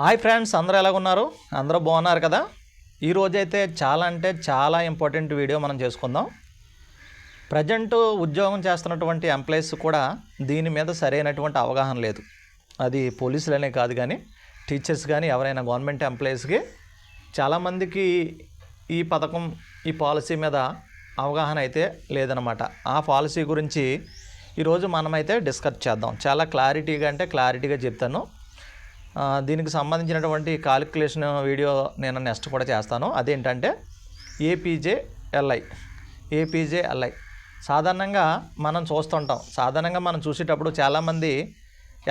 Hi friends అందరూ ఎలాగున్నారు అందరూ బాగున్నారు కదా? ఈరోజైతే చాలా అంటే చాలా ఇంపార్టెంట్ వీడియో మనం చేసుకుందాం. ప్రజెంట్ ఉద్యోగం చేస్తున్నటువంటి ఎంప్లాయీస్ కూడా దీని మీద సరైనటువంటి అవగాహన లేదు. అది పోలీసులనే కాదు కానీ టీచర్స్ కానీ ఎవరైనా గవర్నమెంట్ ఎంప్లాయీస్కి చాలామందికి ఈ పథకం ఈ పాలసీ మీద అవగాహన అయితే లేదనమాట ఆ పాలసీ గురించి ఈరోజు మనమైతే డిస్కస్ చేద్దాం. చాలా క్లారిటీగా అంటే క్లారిటీగా చెప్తాను. దీనికి సంబంధించినటువంటి కాలిక్యులేషన్ వీడియో నేను నెక్స్ట్ కూడా చేస్తాను. అదేంటంటే ఏపీజే ఎల్ఐ ఏపీజే ఎల్ఐ సాధారణంగా మనం చూస్తుంటాం. సాధారణంగా మనం చూసేటప్పుడు చాలామంది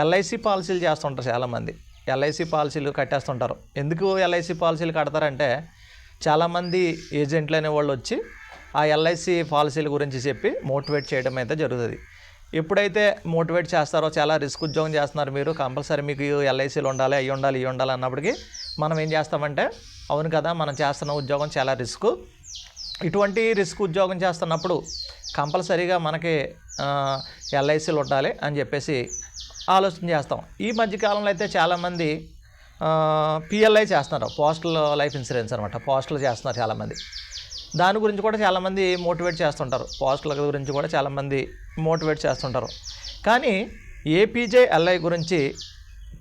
ఎల్ఐసి పాలసీలు చేస్తుంటారు చాలామంది. ఎల్ఐసి పాలసీలు కట్టేస్తుంటారు. ఎందుకు ఎల్ఐసి పాలసీలు కడతారంటే చాలామంది ఏజెంట్లు అనే వాళ్ళు వచ్చి ఆ ఎల్ఐసి పాలసీల గురించి చెప్పి మోటివేట్ చేయడం అయితే జరుగుతుంది. ఎప్పుడైతే మోటివేట్ చేస్తారో చాలా రిస్క్ ఉద్యోగం చేస్తున్నారు మీరు కంపల్సరీ మీకు ఎల్ఐసీలు ఉండాలి అవి ఉండాలి ఇవి ఉండాలి అన్నప్పటికీ మనం ఏం చేస్తామంటే అవును కదా మనం చేస్తున్న ఉద్యోగం చాలా రిస్క్. ఇటువంటి రిస్క్ ఉద్యోగం చేస్తున్నప్పుడు కంపల్సరీగా మనకి ఎల్ఐసీలు ఉండాలి అని చెప్పేసి ఆలోచన చేస్తాం. ఈ మధ్యకాలంలో అయితే చాలామంది పిఎల్ఐ చేస్తున్నారు. పోస్టల్ లైఫ్ ఇన్సూరెన్స్ అనమాట పోస్టల్ చేస్తున్నారు చాలామంది. దాని గురించి కూడా చాలామంది మోటివేట్ చేస్తుంటారు. పోస్టుల గురించి కూడా చాలామంది మోటివేట్ చేస్తుంటారు. కానీ ఏపీజే ఎల్ఐ గురించి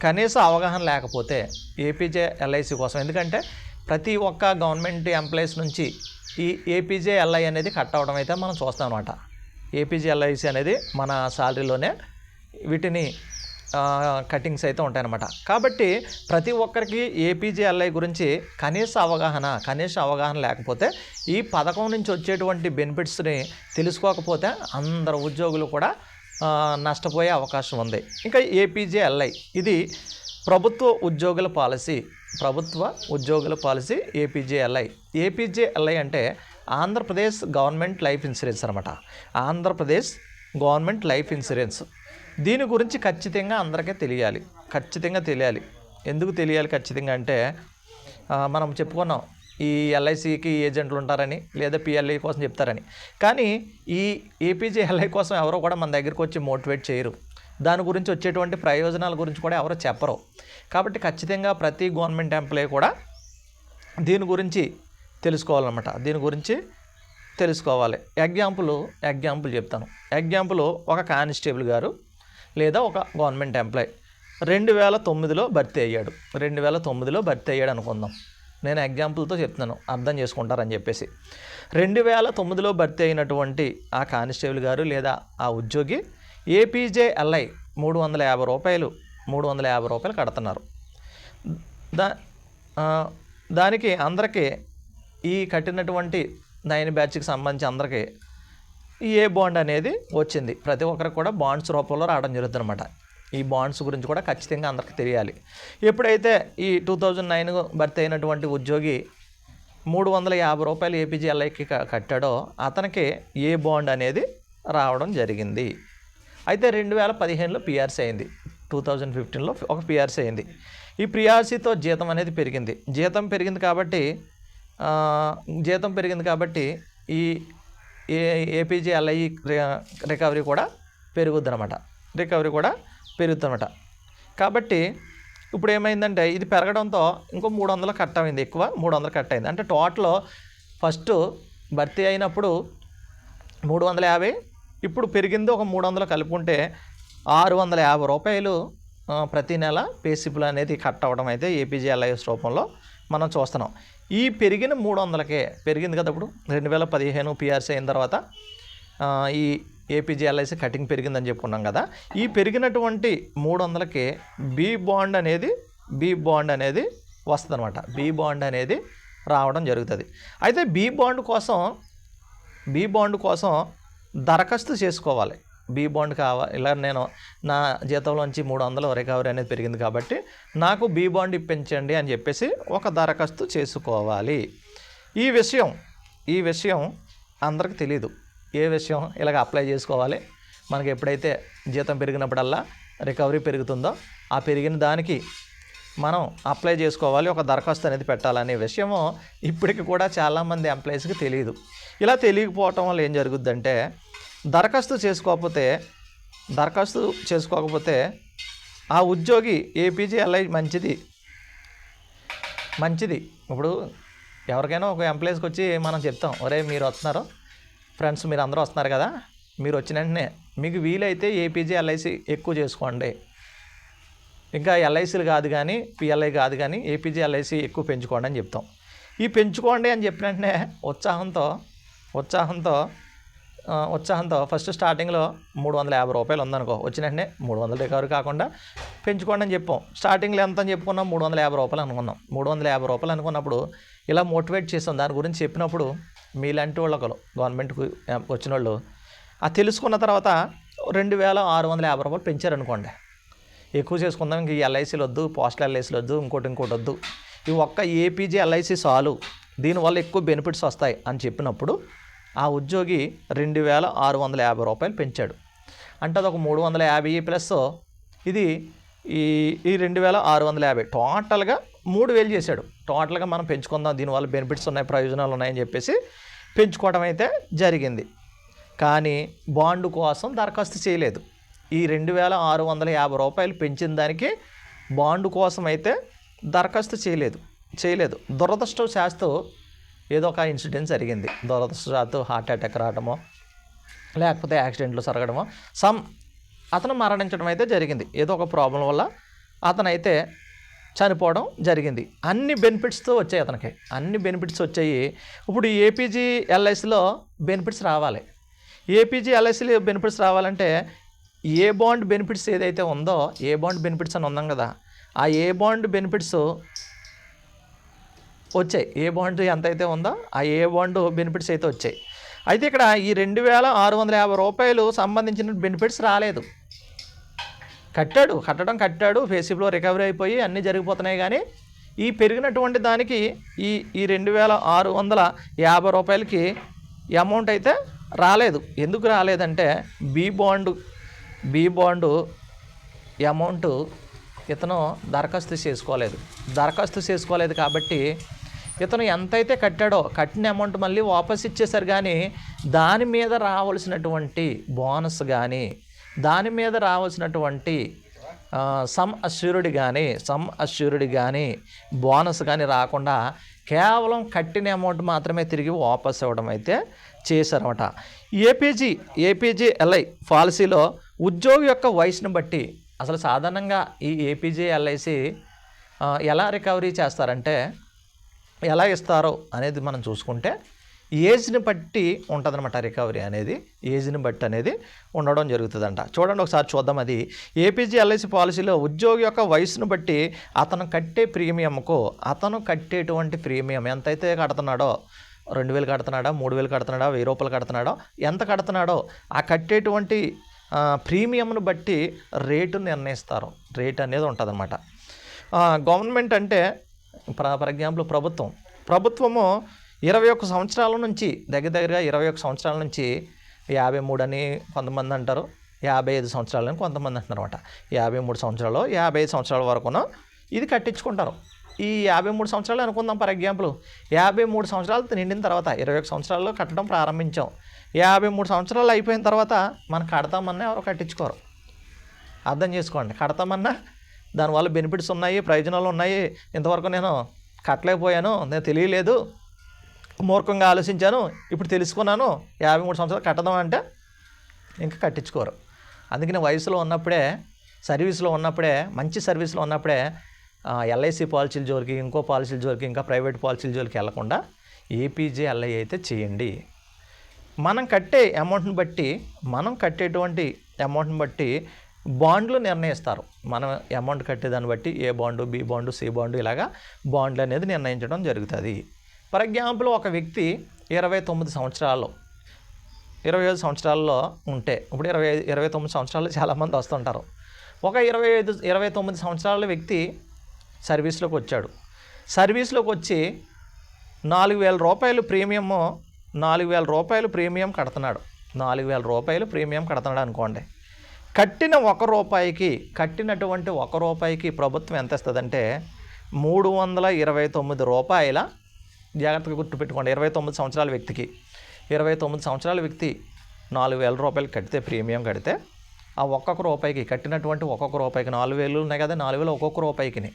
కనీస అవగాహన లేకపోతే ఏపీజే ఎల్ఐసి కోసం. ఎందుకంటే ప్రతి ఒక్క గవర్నమెంట్ ఎంప్లాయీస్ నుంచి ఈ ఏపీజే ఎల్ఐ అనేది కట్ అవడం అయితే మనం చూస్తాం అనమాట ఏపీజే ఎల్ఐసి అనేది మన శాలరీలోనే వీటిని కటింగ్స్ అయితే ఉంటాయన్నమాట. కాబట్టి ప్రతి ఒక్కరికి ఏపీజేఎల్ఐ గురించి కనీస అవగాహన కనీస అవగాహన లేకపోతే ఈ పథకం నుంచి వచ్చేటువంటి బెనిఫిట్స్ని తెలుసుకోకపోతే అందరు ఉద్యోగులు కూడా నష్టపోయే అవకాశం ఉంది. ఇంకా ఏపీజేఎల్ఐ ఇది ప్రభుత్వ ఉద్యోగుల పాలసీ ప్రభుత్వ ఉద్యోగుల పాలసీ ఏపీజేఎల్ఐ ఏపీజేఎల్ఐ అంటే ఆంధ్రప్రదేశ్ గవర్నమెంట్ లైఫ్ ఇన్సూరెన్స్ అనమాట ఆంధ్రప్రదేశ్ గవర్నమెంట్ లైఫ్ ఇన్సూరెన్స్. దీని గురించి ఖచ్చితంగా అందరికీ తెలియాలి. ఖచ్చితంగా తెలియాలి. ఎందుకు తెలియాలి ఖచ్చితంగా అంటే మనం చెప్పుకున్నాం ఈ ఎల్ఐసికి ఏజెంట్లు ఉంటారని లేదా పిఎల్ఐ కోసం చెప్తారని. కానీ ఈ ఏపీజీ ఎల్ఐ కోసం ఎవరో కూడా మన దగ్గరికి వచ్చి మోటివేట్ చేయరు. దాని గురించి వచ్చేటువంటి ప్రయోజనాల గురించి కూడా ఎవరో చెప్పరు. కాబట్టి ఖచ్చితంగా ప్రతి గవర్నమెంట్ ఎంప్లాయీ కూడా దీని గురించి తెలుసుకోవాలన్నమాట. దీని గురించి తెలుసుకోవాలి. ఎగ్జాంపుల్ ఎగ్జాంపుల్ చెప్తాను. ఎగ్జాంపుల్ ఒక కానిస్టేబుల్ గారు లేదా ఒక గవర్నమెంట్ ఎంప్లాయ్. రెండు వేల తొమ్మిదిలో భర్తీ అయ్యాడు. రెండు వేల తొమ్మిదిలో భర్తీ అయ్యాడు అనుకుందాం. నేను ఎగ్జాంపుల్తో చెప్తున్నాను. అర్థం చేసుకుంటారని చెప్పేసి. రెండు వేల తొమ్మిదిలో భర్తీ అయినటువంటి ఆ కానిస్టేబుల్ గారు లేదా ఆ ఉద్యోగి ఏపీజే ఎల్ఐ మూడు వందల యాభై రూపాయలు మూడు వందల యాభై రూపాయలు కడుతున్నారు. దా దానికి అందరికీ ఈ కట్టినటువంటి నైన్ బ్యాచ్కి సంబంధించి అందరికీ ఈ ఏ బాండ్ అనేది వచ్చింది. ప్రతి ఒక్కరికి కూడా బాండ్స్ రూపంలో రావడం జరుగుతుంది అనమాట ఈ బాండ్స్ గురించి కూడా ఖచ్చితంగా అందరికీ తెలియాలి. ఎప్పుడైతే ఈ టూ థౌజండ్ నైన్ భర్తీ అయినటువంటి ఉద్యోగి మూడు వందల యాభై రూపాయలు ఏపీజీఎల్ఐకి కట్టాడో అతనికి ఏ బాండ్ అనేది రావడం జరిగింది. అయితే రెండు వేల పదిహేనులో పిఆర్సీ అయింది. టూ థౌజండ్ ఫిఫ్టీన్లో ఒక పిఆర్సీ అయింది. ఈ పిఆర్సీతో జీతం అనేది పెరిగింది. జీతం పెరిగింది కాబట్టి జీతం పెరిగింది కాబట్టి ఈ ఏ ఏపీజీ ఎల్ఐ రికవరీ కూడా పెరుగుద్దనమాట రికవరీ కూడా పెరుగుతుందన్నమాట కాబట్టి ఇప్పుడు ఏమైందంటే ఇది పెరగడంతో ఇంకో మూడు వందలు కట్ అయింది ఎక్కువ మూడు వందలు కట్ అయింది అంటే టోటల్ ఫస్ట్ భర్తీ అయినప్పుడు మూడు వందల యాభై ఇప్పుడు పెరిగింది ఒక మూడు వందలు కలుపుకుంటే ఆరు వందల యాభై రూపాయలు ప్రతి నెల పేసిపులు అనేది కట్ అవ్వడం అయితే ఏపీజేఎల్ఐఎస్ రూపంలో మనం చూస్తున్నాం. ఈ పెరిగిన మూడు వందలకే పెరిగింది కదా ఇప్పుడు? రెండు వేల పదిహేను పిఆర్సీ అయిన తర్వాత ఈ ఏపీజీఎల్ఐసి కటింగ్ పెరిగిందని చెప్పుకున్నాం కదా. ఈ పెరిగినటువంటి మూడు వందలకి బీ బాండ్ అనేది బీ బాండ్ అనేది వస్తుంది అనమాట బీ బాండ్ అనేది రావడం జరుగుతుంది. అయితే బీ బాండ్ కోసం బీ బాండ్ కోసం దరఖాస్తు చేసుకోవాలి. బీ బాండ్ కావా ఇలా నేను నా జీతంలోంచి మూడు వందలు రికవరీ అనేది పెరిగింది కాబట్టి నాకు బీ బాండ్ ఇప్పించండి అని చెప్పేసి ఒక దరఖాస్తు చేసుకోవాలి. ఈ విషయం ఈ విషయం అందరికి తెలియదు ఏ విషయం ఇలాగ అప్లై చేసుకోవాలి? మనకి ఎప్పుడైతే జీతం పెరిగినప్పుడల్లా రికవరీ పెరుగుతుందో ఆ పెరిగిన దానికి మనం అప్లై చేసుకోవాలి ఒక దరఖాస్తు అనేది పెట్టాలనే విషయము ఇప్పటికి కూడా చాలామంది ఎంప్లాయీస్కి తెలియదు ఇలా తెలియకపోవటం వల్ల ఏం జరుగుద్దంటే దరఖాస్తు చేసుకోకపోతే దరఖాస్తు చేసుకోకపోతే ఆ ఉద్యోగి ఏపీజేఎల్ఐ మంచిది. మంచిది. ఇప్పుడు ఎవరికైనా ఒక ఎంప్లాయీస్కి వచ్చి మనం చెప్తాం ఒరే మీరు వస్తున్నారు. ఫ్రెండ్స్ మీరు అందరూ వస్తున్నారు కదా. మీరు వచ్చిన వెంటనే మీకు వీలైతే ఏపీజీ ఎల్ఐసి ఎక్కువ చేసుకోండి. ఇంకా ఎల్ఐసీలు కాదు కానీ పిఎల్ఐ కాదు కానీ ఏపీజీ ఎల్ఐసి ఎక్కువ పెంచుకోండి అని చెప్తాం. ఈ పెంచుకోండి అని చెప్పిన వెంటనే ఉత్సాహంతో ఉత్సాహంతో ఉత్సాహంతో ఫస్ట్ స్టార్టింగ్లో మూడు వందల యాభై రూపాయలు ఉందనుకో వచ్చిన వెంటనే మూడు వందల రికవరీ కాకుండా పెంచుకోండి అని చెప్పాం. స్టార్టింగ్లో ఎంత అని చెప్పుకున్నాం? మూడు వందల యాభై రూపాయలు అనుకున్నాం. మూడు వందల యాభై రూపాయలు అనుకున్నప్పుడు ఇలా మోటివేట్ చేసాం. దాని గురించి చెప్పినప్పుడు మీలాంటి వాళ్ళకు గవర్నమెంట్కి వచ్చిన వాళ్ళు ఆ తెలుసుకున్న తర్వాత రెండు వేల ఆరు వందల యాభై రూపాయలు పెంచారనుకోండి. ఎక్కువ చేసుకుందాం ఇంక ఈ ఎల్ఐసీలు వద్దు పోస్టల్ ఎల్ఐసీలు వద్దు ఇంకోటి ఇంకోటి వద్దు. ఈ ఒక్క ఏపీజీ ఎల్ఐసి చాలు. దీనివల్ల ఎక్కువ బెనిఫిట్స్ వస్తాయి అని చెప్పినప్పుడు ఆ ఉద్యోగి రెండు వేల ఆరు వందల యాభై రూపాయలు పెంచాడు. అంటే అదొక మూడు వందల యాభై ప్లస్ ఇది ఈ ఈ రెండు వేల ఆరు వందల యాభై. టోటల్గా మూడు వేలు చేశాడు. టోటల్గా మనం పెంచుకుందాం దీనివల్ల బెనిఫిట్స్ ఉన్నాయి ప్రయోజనాలు ఉన్నాయని చెప్పేసి పెంచుకోవడం అయితే జరిగింది. కానీ బాండు కోసం దరఖాస్తు చేయలేదు. ఈ రెండు వేల ఆరు వందల యాభై రూపాయలు పెంచిన దానికి బాండు కోసం అయితే దరఖాస్తు చేయలేదు. చేయలేదు. దురదృష్టవశాస్తు ఏదో ఒక ఇన్సిడెంట్ జరిగింది. దురదృష్టరాత్తు హార్ట్ అటాక్ రావడమో లేకపోతే యాక్సిడెంట్లు జరగడమో సమ్ అతను మరణించడం అయితే జరిగింది. ఏదో ఒక ప్రాబ్లం వల్ల అతనైతే చనిపోవడం జరిగింది. అన్ని బెనిఫిట్స్తో వచ్చాయి అతనికి. అన్ని బెనిఫిట్స్ వచ్చాయి. ఇప్పుడు ఏపీజీ ఎల్ఐసిలో బెనిఫిట్స్ రావాలి. ఏపీజీ ఎల్ఐసిలో బెనిఫిట్స్ రావాలంటే ఏ బాండ్ బెనిఫిట్స్ ఏదైతే ఉందో ఏ బాండ్ బెనిఫిట్స్ అని ఉందాం కదా ఆ ఏ బాండ్ బెనిఫిట్స్ వచ్చాయి. ఏ బాండ్ ఎంత అయితే ఉందో ఆ ఏ బాండ్ బెనిఫిట్స్ అయితే వచ్చాయి. అయితే ఇక్కడ ఈ రెండు వేల ఆరు వందల యాభై రూపాయలు సంబంధించిన బెనిఫిట్స్ రాలేదు. కట్టాడు కట్టడం కట్టాడు ఫేసిబ్లో రికవరీ అయిపోయి అన్నీ జరిగిపోతున్నాయి కానీ ఈ పెరిగినటువంటి దానికి ఈ ఈ రెండు వేల ఆరు వందల యాభై రూపాయలకి అమౌంట్ అయితే రాలేదు. ఎందుకు రాలేదంటే B bond B bond amount ఇతను దరఖాస్తు చేసుకోలేదు. దరఖాస్తు చేసుకోలేదు కాబట్టి ఇతను ఎంతైతే కట్టాడో కట్టిన అమౌంట్ మళ్ళీ వాపస్ ఇచ్చేశారు కానీ దాని మీద రావాల్సినటువంటి బోనస్ కానీ దాని మీద రావాల్సినటువంటి సమ్ అష్యూర్డ్ కానీ సమ్ అష్యూర్డ్ కానీ బోనస్ కానీ రాకుండా కేవలం కట్టిన అమౌంట్ మాత్రమే తిరిగి వాపస్ ఇవ్వడం అయితే చేశారన్నమాట. ఏపీజీ ఏపీజీ ఎల్ఐ పాలసీలో ఉద్యోగి యొక్క వయసును బట్టి అసలు సాధారణంగా ఈ ఏపీజీ ఎల్ఐసి ఎలా రికవరీ చేస్తారంటే ఎలా ఇస్తారో అనేది మనం చూసుకుంటే ఏజ్ని బట్టి ఉంటుందన్నమాట రికవరీ అనేది. ఏజ్ని బట్టి అనేది ఉండడం జరుగుతుందంట. చూడండి ఒకసారి చూద్దాం అది. ఏపీజీ ఎల్ఐసి పాలసీలో ఉద్యోగి యొక్క వయసును బట్టి అతను కట్టే ప్రీమియంకు అతను కట్టేటువంటి ప్రీమియం ఎంతైతే కడుతున్నాడో రెండు వేలు కడుతున్నాడా మూడు వేలు కడుతున్నాడా వెయ్యి రూపాయలు కడుతున్నాడో ఎంత కడుతున్నాడో ఆ కట్టేటువంటి ప్రీమియంను బట్టి రేటు నిర్ణయిస్తారు. రేట్ అనేది ఉంటుందన్నమాట. గవర్నమెంట్ అంటే ఫర్ ఎగ్జాంపుల్ ప్రభుత్వం. ప్రభుత్వము ఇరవై ఒక్క సంవత్సరాల నుంచి దగ్గర దగ్గరగా ఇరవై ఒక్క సంవత్సరాల నుంచి యాభై మూడు అని కొంతమంది అంటారు. యాభై ఐదు సంవత్సరాలని కొంతమంది అంటున్నారు అనమాట యాభై మూడు సంవత్సరాలు యాభై ఐదు సంవత్సరాల వరకును ఇది కట్టించుకుంటారు. ఈ యాభై మూడు సంవత్సరాలు అనుకుందాం ఫర్ ఎగ్జాంపుల్. యాభై మూడు సంవత్సరాలు నిండిన తర్వాత ఇరవై ఒక సంవత్సరాల్లో కట్టడం ప్రారంభించాం. యాభై మూడు సంవత్సరాలు అయిపోయిన తర్వాత మనం కడతామన్నా ఎవరు కట్టించుకోరు. అర్థం చేసుకోండి. కడతామన్నా దానివల్ల బెనిఫిట్స్ ఉన్నాయి ప్రయోజనాలు ఉన్నాయి. ఇంతవరకు నేను కట్టలేకపోయాను నేను తెలియలేదు. మూర్ఖంగా ఆలోచించాను ఇప్పుడు తెలుసుకున్నాను. యాభై మూడు సంవత్సరాలు కట్టదాం అంటే ఇంకా కట్టించుకోరు. అందుకని వయసులో ఉన్నప్పుడే సర్వీస్లో ఉన్నప్పుడే మంచి సర్వీస్లో ఉన్నప్పుడే ఎల్ఐసి పాలసీల జోలికి ఇంకో పాలసీల జోలికి ఇంకా ప్రైవేట్ పాలసీల జోలికి వెళ్ళకుండా ఏపీజే ఎల్ఐ అయితే చేయండి. మనం కట్టే అమౌంట్ని బట్టి మనం కట్టేటువంటి అమౌంట్ని బట్టి బాండ్లు నిర్ణయిస్తారు. మనం అమౌంట్ కట్టేదాన్ని బట్టి A bond B bond C bond ఇలాగా బాండ్లు అనేది నిర్ణయించడం జరుగుతుంది. ఫర్ ఎగ్జాంపుల్ ఒక వ్యక్తి ఇరవై తొమ్మిది సంవత్సరాలు ఇరవై ఐదు సంవత్సరాల్లో ఉంటే ఇప్పుడు ఇరవై ఐదు ఇరవై తొమ్మిది సంవత్సరాలు చాలామంది వస్తుంటారు. ఒక ఇరవై ఐదు ఇరవై తొమ్మిది సంవత్సరాల వ్యక్తి సర్వీస్లోకి వచ్చాడు. సర్వీస్లోకి వచ్చి నాలుగు వేల రూపాయలు ప్రీమియము నాలుగు వేల రూపాయలు ప్రీమియం కడుతున్నాడు. నాలుగు వేల రూపాయలు ప్రీమియం కడుతున్నాడు అనుకోండి. కట్టిన ఒక రూపాయికి కట్టినటువంటి ఒక రూపాయికి ప్రభుత్వం ఎంత ఇస్తుందంటే మూడు వందల ఇరవై తొమ్మిది రూపాయల జాగ్రత్తగా గుర్తుపెట్టుకోండి. ఇరవై తొమ్మిది సంవత్సరాల వ్యక్తికి. ఇరవై తొమ్మిది సంవత్సరాల వ్యక్తి నాలుగు వేల రూపాయలు కడితే ప్రీమియం కడితే ఆ ఒక్కొక్క రూపాయికి కట్టినటువంటి ఒక్కొక్క రూపాయికి నాలుగు వేలు ఉన్నాయి కదా నాలుగు వేలు ఒక్కొక్క రూపాయికి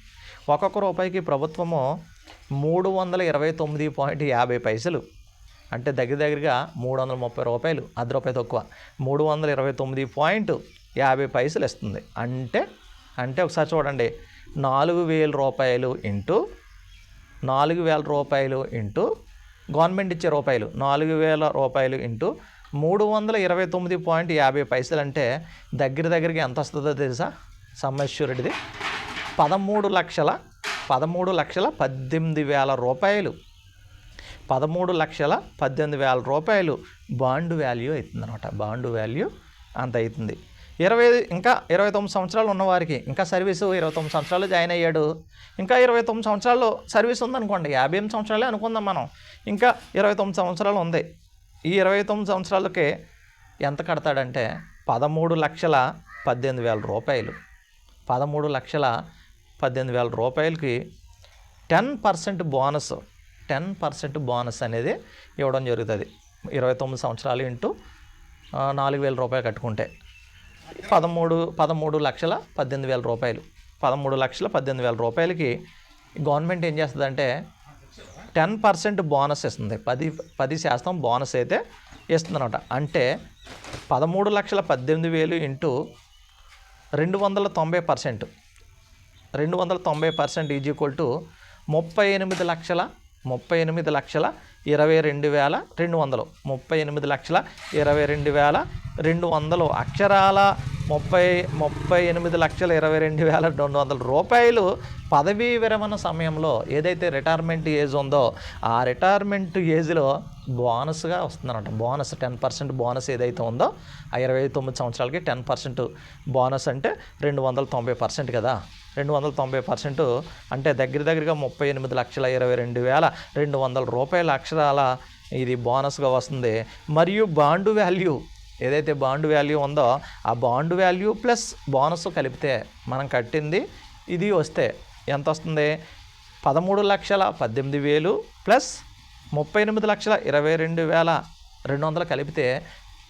ఒక్కొక్క రూపాయికి ప్రభుత్వము మూడు వందల ఇరవై తొమ్మిది పాయింట్ యాభై పైసలు. అంటే దగ్గర దగ్గరగా మూడు వందల ముప్పై రూపాయలు అర్ధ రూపాయి తక్కువ. మూడు వందల ఇరవై తొమ్మిది పాయింట్ యాభై పైసలు ఇస్తుంది. అంటే అంటే ఒకసారి చూడండి. నాలుగు వేల రూపాయలు ఇంటూ నాలుగు వేల రూపాయలు ఇంటూ గవర్నమెంట్ ఇచ్చే రూపాయలు నాలుగు వేల రూపాయలు ఇంటూ మూడు వందల ఇరవై తొమ్మిది పాయింట్ యాభై పైసలు అంటే దగ్గర దగ్గరికి ఎంత వస్తుందో తెలుసా? సమ్మేశ్వరుడిది పదమూడు లక్షల పదమూడు లక్షల పద్దెనిమిది వేల రూపాయలు. పదమూడు లక్షల పద్దెనిమిది వేల రూపాయలు బాండ్ వాల్యూ అవుతుంది అనమాట బాండ్ వాల్యూ అంత అవుతుంది. ఇరవై ఇంకా ఇరవై తొమ్మిది సంవత్సరాలు ఉన్నవారికి ఇంకా సర్వీసు ఇరవై తొమ్మిది సంవత్సరాలు జాయిన్ అయ్యాడు. ఇంకా ఇరవై తొమ్మిది సంవత్సరాలు సర్వీస్ ఉందనుకోండి యాభై ఎనిమిది సంవత్సరాలే అనుకుందాం మనం. ఇంకా ఇరవై తొమ్మిది సంవత్సరాలు ఉంది. ఈ ఇరవై తొమ్మిది సంవత్సరాలకి ఎంత కడతాడంటే పదమూడు లక్షల పద్దెనిమిది వేల రూపాయలు. పదమూడు లక్షల పద్దెనిమిది వేల రూపాయలకి ten percent bonus ten percent bonus అనేది ఇవ్వడం జరుగుతుంది. ఇరవై తొమ్మిది సంవత్సరాలు ఇంటూ నాలుగు వేల రూపాయలు కట్టుకుంటే. పదమూడు పదమూడు లక్షల పద్దెనిమిది వేల రూపాయలు. పదమూడు లక్షల పద్దెనిమిది వేల రూపాయలకి గవర్నమెంట్ ఏం చేస్తుందంటే టెన్ పర్సెంట్ బోనస్ ఇస్తుంది. పది పది శాతం బోనస్ అయితే ఇస్తుందన్నమాట. అంటే పదమూడు లక్షల పద్దెనిమిది వేలు ఇంటూ రెండు వందల తొంభై పర్సెంట్. రెండు వందల తొంభై పర్సెంట్ ఈజ్ ఈక్వల్ టు ముప్పై ఎనిమిది లక్షల ముప్పై ఎనిమిది లక్షల ఇరవై రెండు వేల రెండు వందలు. ముప్పై ఎనిమిది లక్షల ఇరవై రెండు వేల రెండు వందలు. అక్షరాల ముప్పై ముప్పై ఎనిమిది లక్షల ఇరవై రెండు వేల రెండు వందల. రూపాయలు పదవీ విరమణ సమయంలో ఏదైతే రిటైర్మెంట్ ఏజ్ ఉందో ఆ రిటైర్మెంట్ ఏజ్లో బోనస్గా వస్తుందన్నమాట. బోనస్ టెన్ పర్సెంట్ బోనస్ ఏదైతే ఉందో ఆ ఇరవై తొమ్మిది సంవత్సరాలకి టెన్ పర్సెంట్ బోనస్ అంటే రెండు వందల తొంభై పర్సెంట్ కదా. రెండు వందల తొంభై పర్సెంట్ అంటే దగ్గర దగ్గరగా ముప్పై ఎనిమిది లక్షల ఇరవై రెండు వేల రెండు వందల రూపాయల అక్షరాల ఇది బోనస్గా వస్తుంది. మరియు బాండు వాల్యూ ఏదైతే బాండ్ వాల్యూ ఉందో ఆ బాండ్ వాల్యూ ప్లస్ బోనస్ కలిపితే మనం కట్టింది ఇది వస్తే ఎంత వస్తుంది? పదమూడు లక్షల పద్దెనిమిది వేలు ప్లస్ ముప్పై ఎనిమిది లక్షల ఇరవై రెండు వేల రెండు వందలు కలిపితే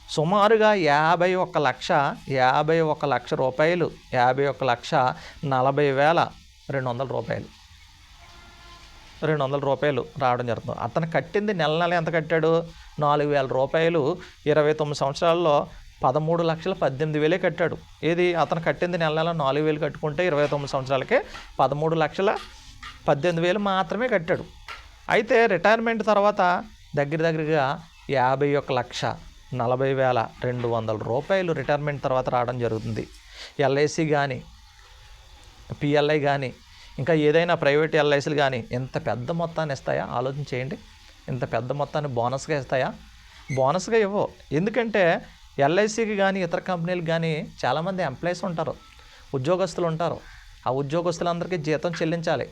సుమారుగా యాభై ఒక లక్ష యాభై ఒక లక్ష రూపాయలు యాభై ఒక లక్ష నలభై వేల రెండు వందల రూపాయలు. రెండు వందల రూపాయలు రావడం జరుగుతుంది. అతను కట్టింది నెల నెల ఎంత కట్టాడు? నాలుగు వేల రూపాయలు. ఇరవై తొమ్మిది సంవత్సరాల్లో పదమూడు లక్షల పద్దెనిమిది వేలే కట్టాడు. ఏది? అతను కట్టింది నెల నెల నాలుగు వేలు కట్టుకుంటే ఇరవై తొమ్మిది సంవత్సరాలకే పదమూడు లక్షల పద్దెనిమిది వేలు మాత్రమే కట్టాడు. అయితే రిటైర్మెంట్ తర్వాత దగ్గర దగ్గరగా యాభై ఒక లక్ష నలభై వేల రెండు వందల రూపాయలు రిటైర్మెంట్ తర్వాత రావడం జరుగుతుంది. ఎల్ఐసి కానీ పిఎల్ఐ కానీ ఇంకా ఏదైనా ప్రైవేట్ ఎల్ఐసీలు కానీ ఇంత పెద్ద మొత్తాన్ని ఇస్తాయా? ఆలోచన చేయండి. ఇంత పెద్ద మొత్తాన్ని బోనస్గా ఇస్తాయా? బోనస్గా ఇవ్వవు. ఎందుకంటే ఎల్ఐసికి కానీ ఇతర కంపెనీలకు కానీ చాలామంది ఎంప్లాయీస్ ఉంటారు. ఉద్యోగస్తులు ఉంటారు. ఆ ఉద్యోగస్తులందరికీ జీతం చెల్లించాలి.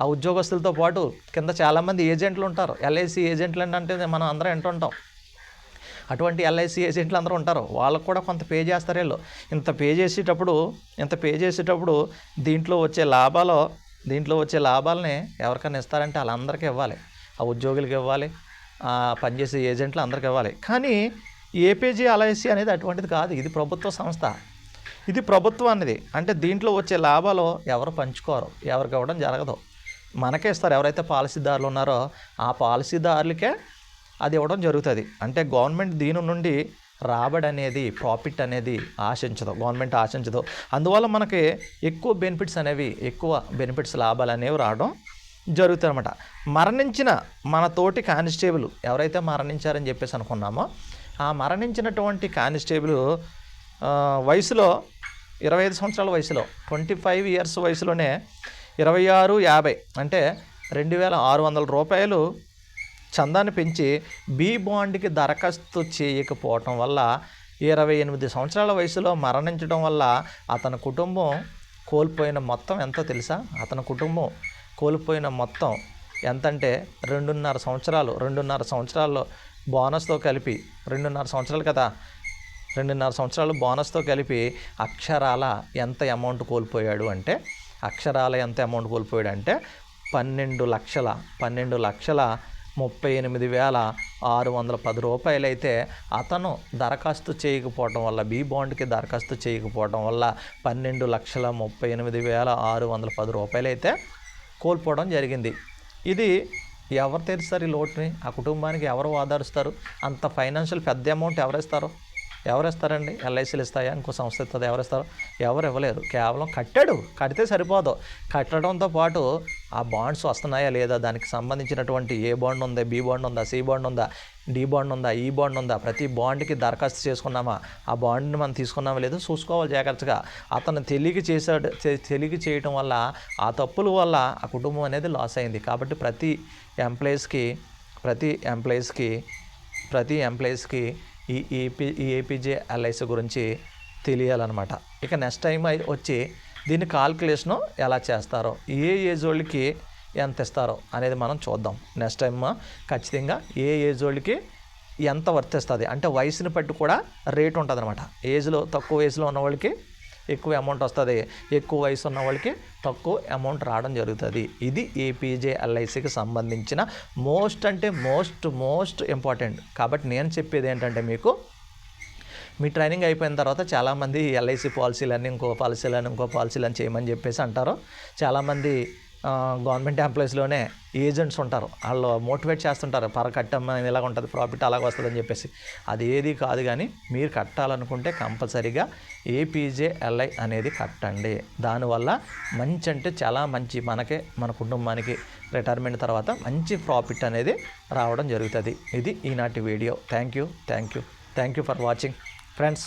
ఆ ఉద్యోగస్తులతో పాటు కింద చాలామంది ఏజెంట్లు ఉంటారు. ఎల్ఐసి ఏజెంట్లు అంటే మనం అందరం ఎంటుంటాం అటువంటి ఎల్ఐసి ఏజెంట్లు అందరూ ఉంటారు. వాళ్ళకు కూడా కొంత పే చేస్తారు వీళ్ళు. ఇంత పే చేసేటప్పుడు ఇంత పే చేసేటప్పుడు దీంట్లో వచ్చే లాభాలు దీంట్లో వచ్చే లాభాలని ఎవరికైనా ఇస్తారంటే వాళ్ళందరికీ ఇవ్వాలి. ఆ ఉద్యోగులకి ఇవ్వాలి. ఆ పనిచేసే ఏజెంట్లు అందరికి ఇవ్వాలి. కానీ ఏపీజీ ఎల్ఐసి అనేది అటువంటిది కాదు. ఇది ప్రభుత్వ సంస్థ. ఇది ప్రభుత్వం అనేది. అంటే దీంట్లో వచ్చే లాభాలు ఎవరు పంచుకోరు. ఎవరికి ఇవ్వడం జరగదు. మనకే ఇస్తారు. ఎవరైతే పాలసీదారులు ఉన్నారో ఆ పాలసీదారులకే అది ఇవ్వడం జరుగుతుంది. అంటే గవర్నమెంట్ దీని నుండి రాబడి అనేది ప్రాఫిట్ అనేది ఆశించదు. గవర్నమెంట్ ఆశించదు. అందువల్ల మనకి ఎక్కువ బెనిఫిట్స్ అనేవి ఎక్కువ బెనిఫిట్స్ లాభాలు అనేవి రావడం జరుగుతాయి మరణించిన మన తోటి కానిస్టేబుల్ ఎవరైతే మరణించారని చెప్పేసి అనుకున్నామో ఆ మరణించినటువంటి కానిస్టేబుల్ వయసులో ఇరవై ఐదు సంవత్సరాల వయసులో ట్వంటీ ఫైవ్ ఇయర్స్ వయసులోనే ఇరవై ఆరు యాభై అంటే రెండు వేల ఆరు వందల రూపాయలు చందాన్ని పెంచి బి బాండ్కి దరఖాస్తు చేయకపోవటం వల్ల ఇరవై ఎనిమిది సంవత్సరాల వయసులో మరణించడం వల్ల అతని కుటుంబం కోల్పోయిన మొత్తం ఎంతో తెలుసా? అతని కుటుంబం కోల్పోయిన మొత్తం ఎంతంటే రెండున్నర సంవత్సరాలు రెండున్నర సంవత్సరాల్లో బోనస్తో కలిపి రెండున్నర సంవత్సరాలు కదా? రెండున్నర సంవత్సరాలు బోనస్తో కలిపి అక్షరాల ఎంత అమౌంట్ కోల్పోయాడు అంటే అక్షరాల ఎంత అమౌంట్ కోల్పోయాడు అంటే పన్నెండు లక్షల పన్నెండు లక్షల ముప్పై ఎనిమిది వేల ఆరు వందల పది రూపాయలైతే అతను దరఖాస్తు చేయకపోవడం వల్ల బీ బాండ్కి దరఖాస్తు చేయకపోవడం వల్ల పన్నెండు లక్షల ముప్పై ఎనిమిది వేల ఆరు వందల పది రూపాయలైతే కోల్పోవడం జరిగింది. ఇది ఎవరు తీరుస్తారు ఈ లోటుని? ఆ కుటుంబానికి ఎవరు ఆధారిస్తారు అంత ఫైనాన్షియల్ పెద్ద అమౌంట్ ఎవరు ఇస్తారు? ఎవరు ఇస్తారండి ఎల్ఐసీలు ఇస్తాయా? ఇంకో సంస్థ ఇస్తుంది ఎవరు ఇస్తారు ఎవరు ఇవ్వలేరు కేవలం కట్టాడు. కడితే సరిపోదు. కట్టడంతో పాటు ఆ బాండ్స్ వస్తున్నాయా లేదా? దానికి సంబంధించినటువంటి ఏ బాండ్ ఉందా? బి బాండ్ ఉందా? సి బాండ్ ఉందా? డి బాండ్ ఉందా? ఈ బాండ్ ఉందా? ప్రతి బాండ్కి దరఖాస్తు చేసుకున్నామా? ఆ బాండ్ని మనం తీసుకున్నామా లేదో? చూసుకోవాలి జాగ్రత్తగా. అతను తెలియక చేశాడు చే- తెలియక చేయటం వల్ల ఆ తప్పుల వల్ల ఆ కుటుంబం అనేది లాస్ అయింది. కాబట్టి ప్రతి ఎంప్లాయీస్కి ప్రతి ఎంప్లాయీస్కి ప్రతి ఎంప్లాయీస్కి ఈ ఏపీ ఈ ఏపీజే ఎల్ఐసి గురించి తెలియాలన్నమాట. ఇక నెక్స్ట్ టైం వచ్చి దీని కాల్కులేషను ఎలా చేస్తారో ఏ ఏజ్ వాళ్ళకి ఎంత ఇస్తారో అనేది మనం చూద్దాం. నెక్స్ట్ టైం ఖచ్చితంగా ఏ ఏజ్ వాళ్ళకి ఎంత వర్తిస్తుంది అంటే వయసుని బట్టి కూడా రేట్ ఉంటుంది అనమాట ఏజ్లో తక్కువ ఏజ్లో ఉన్న వాళ్ళకి ఎక్కువ అమౌంట్ వస్తుంది. ఎక్కువ వయసు ఉన్న వాళ్ళకి తక్కువ అమౌంట్ రావడం జరుగుతుంది. ఇది ఏపీజే ఎల్ఐసికి సంబంధించిన మోస్ట్ అంటే మోస్ట్ మోస్ట్ ఇంపార్టెంట్ కాబట్టి నేను చెప్పేది ఏంటంటే మీకు మీ ట్రైనింగ్ అయిపోయిన తర్వాత చాలామంది ఎల్ఐసి పాలసీలని ఇంకో పాలసీలని ఇంకో పాలసీలని చేయమని చెప్పేసి అంటారు. చాలామంది గవర్నమెంట్ ఎంప్లాయీస్లోనే ఏజెంట్స్ ఉంటారు. వాళ్ళు మోటివేట్ చేస్తుంటారు. పర కట్టమ్మ ఇలాగ ఉంటుంది ప్రాఫిట్ అలాగ వస్తుందని చెప్పేసి. అది ఏది కాదు కానీ మీరు కట్టాలనుకుంటే కంపల్సరీగా ఏపీజే ఎల్ఐ అనేది కట్టండి. దానివల్ల మంచి అంటే చాలా మంచి మనకే మన కుటుంబానికి రిటైర్మెంట్ తర్వాత మంచి ప్రాఫిట్ అనేది రావడం జరుగుతుంది. ఇది ఈనాటి video. Thank you thank you thank you for watching friends